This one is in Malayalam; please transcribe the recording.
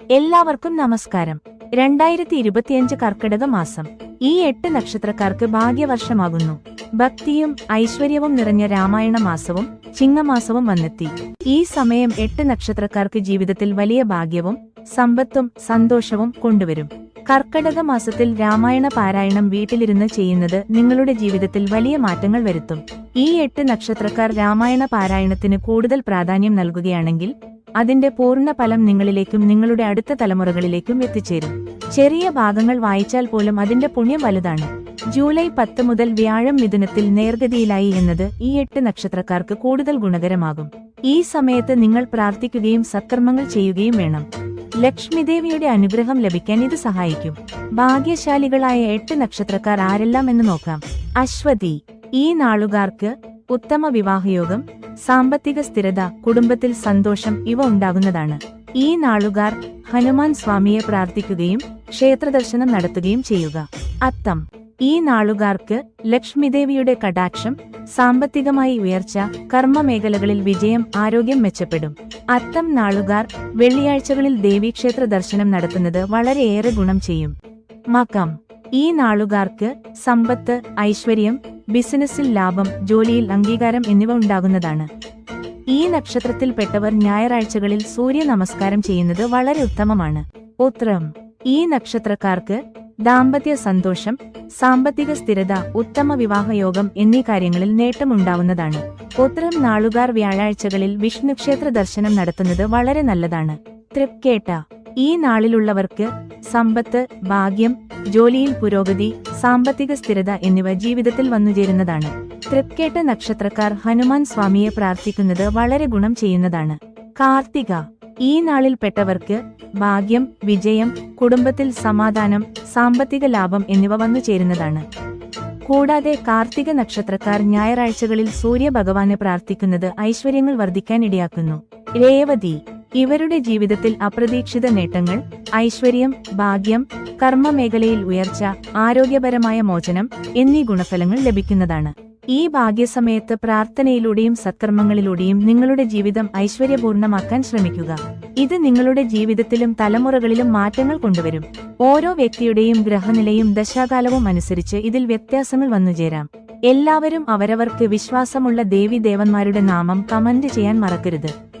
എല്ലാവർക്കും നമസ്കാരം. രണ്ടായിരത്തി ഇരുപത്തിയഞ്ച് കർക്കിടക മാസം. ഈ എട്ട് നക്ഷത്രക്കാർക്ക് ഭാഗ്യവർഷമാകുന്നു. ഭക്തിയും ഐശ്വര്യവും നിറഞ്ഞ രാമായണ മാസവും ചിങ്ങമാസവും വന്നെത്തി. ഈ സമയം എട്ട് നക്ഷത്രക്കാർക്ക് ജീവിതത്തിൽ വലിയ ഭാഗ്യവും സമ്പത്തും സന്തോഷവും കൊണ്ടുവരും. കർക്കടക മാസത്തിൽ രാമായണ പാരായണം വീട്ടിലിരുന്ന് ചെയ്യുന്നത് നിങ്ങളുടെ ജീവിതത്തിൽ വലിയ മാറ്റങ്ങൾ വരുത്തും. ഈ എട്ട് നക്ഷത്രക്കാർ രാമായണ പാരായണത്തിന് കൂടുതൽ പ്രാധാന്യം നൽകുകയാണെങ്കിൽ അതിന്റെ പൂർണ ഫലം നിങ്ങളിലേക്കും നിങ്ങളുടെ അടുത്ത തലമുറകളിലേക്കും എത്തിച്ചേരും. ചെറിയ ഭാഗങ്ങൾ വായിച്ചാൽ പോലും അതിന്റെ പുണ്യം വലുതാണ്. ജൂലൈ പത്ത് മുതൽ വ്യാഴം മിഥുനത്തിൽ നേർഗതിയിലായി എന്നത് ഈ എട്ട് നക്ഷത്രക്കാർക്ക് കൂടുതൽ ഗുണകരമാകും. ഈ സമയത്ത് നിങ്ങൾ പ്രാർത്ഥിക്കുകയും സത്കർമ്മങ്ങൾ ചെയ്യുകയും വേണം. ലക്ഷ്മിദേവിയുടെ അനുഗ്രഹം ലഭിക്കാൻ ഇത് സഹായിക്കും. ഭാഗ്യശാലികളായ എട്ട് നക്ഷത്രക്കാർ ആരെല്ലാം എന്ന് നോക്കാം. അശ്വതി ഈ നാളുകാർക്ക് ഉത്തമ വിവാഹയോഗം സാമ്പത്തിക സ്ഥിരത കുടുംബത്തിൽ സന്തോഷം ഇവ ഉണ്ടാകുന്നതാണ്. ഈ നാളുകാർ ഹനുമാൻ സ്വാമിയെ പ്രാർത്ഥിക്കുകയും ക്ഷേത്രദർശനം നടത്തുകയും ചെയ്യുക. അത്തം. ഈ നാളുകാർക്ക് ലക്ഷ്മിദേവിയുടെ കടാക്ഷം സാമ്പത്തികമായി ഉയർച്ച കർമ്മമേഖലകളിൽ വിജയം ആരോഗ്യം മെച്ചപ്പെടും. അത്തം നാളുകാർ വെള്ളിയാഴ്ചകളിൽ ദേവീക്ഷേത്ര ദർശനം നടത്തുന്നത് വളരെയേറെ ഗുണം ചെയ്യും. മകം. ഈ നാളുകാർക്ക് സമ്പത്ത് ഐശ്വര്യം ബിസിനസ്സിൽ ലാഭം ജോലിയിൽ അംഗീകാരം എന്നിവ ഉണ്ടാകുന്നതാണ്. ഈ നക്ഷത്രത്തിൽപ്പെട്ടവർ ഞായറാഴ്ചകളിൽ സൂര്യ നമസ്കാരം ചെയ്യുന്നത് വളരെ ഉത്തമമാണ്. ഉത്രം. ഈ നക്ഷത്രക്കാർക്ക് ദാമ്പത്യ സന്തോഷം സാമ്പത്തിക സ്ഥിരത ഉത്തമ വിവാഹയോഗം എന്നീ കാര്യങ്ങളിൽ നേട്ടമുണ്ടാവുന്നതാണ്. ഉത്തരം നാളുകാർ വ്യാഴാഴ്ചകളിൽ വിഷ്ണുക്ഷേത്ര ദർശനം നടത്തുന്നത് വളരെ നല്ലതാണ്. തൃക്കേട്ട ഈ നാളിലുള്ളവർക്ക് സമ്പത്ത് ഭാഗ്യം ജോലിയിൽ പുരോഗതി സാമ്പത്തിക സ്ഥിരത എന്നിവ ജീവിതത്തിൽ വന്നുചേരുന്നതാണ് തൃക്കേട്ട നക്ഷത്രക്കാർ ഹനുമാൻ സ്വാമിയെ പ്രാർത്ഥിക്കുന്നത് വളരെ ഗുണം ചെയ്യുന്നതാണ്. കാർത്തിക ഈ നാളിൽപ്പെട്ടവർക്ക് ഭാഗ്യം വിജയം കുടുംബത്തിൽ സമാധാനം സാമ്പത്തിക ലാഭം എന്നിവ വന്നു ചേരുന്നതാണ്. കൂടാതെ കാർത്തിക നക്ഷത്രക്കാർ ഞായറാഴ്ചകളിൽ സൂര്യഭഗവാനെ പ്രാർത്ഥിക്കുന്നത് ഐശ്വര്യങ്ങൾ വർദ്ധിക്കാൻ വർദ്ധിക്കാനിടയാക്കുന്നു രേവതി ഇവരുടെ ജീവിതത്തിൽ അപ്രതീക്ഷിത നേട്ടങ്ങൾ ഐശ്വര്യം ഭാഗ്യം കർമ്മ മേഖലയിൽ ഉയർച്ച ആരോഗ്യപരമായ മോചനം എന്നീ ഗുണഫലങ്ങൾ ലഭിക്കുന്നതാണ്. ഈ ഭാഗ്യസമയത്ത് പ്രാർത്ഥനയിലൂടെയും സത്കർമ്മങ്ങളിലൂടെയും നിങ്ങളുടെ ജീവിതം ഐശ്വര്യപൂർണമാക്കാൻ ശ്രമിക്കുക. ഇത് നിങ്ങളുടെ ജീവിതത്തിലും തലമുറകളിലും മാറ്റങ്ങൾ കൊണ്ടുവരും. ഓരോ വ്യക്തിയുടെയും ഗ്രഹനിലയും ദശാകാലവും അനുസരിച്ച് ഇതിൽ വ്യത്യാസങ്ങൾ വന്നുചേരാം എല്ലാവരും അവരവർക്ക് വിശ്വാസമുള്ള ദേവി ദേവന്മാരുടെ നാമം കമന്റ് ചെയ്യാൻ മറക്കരുത്.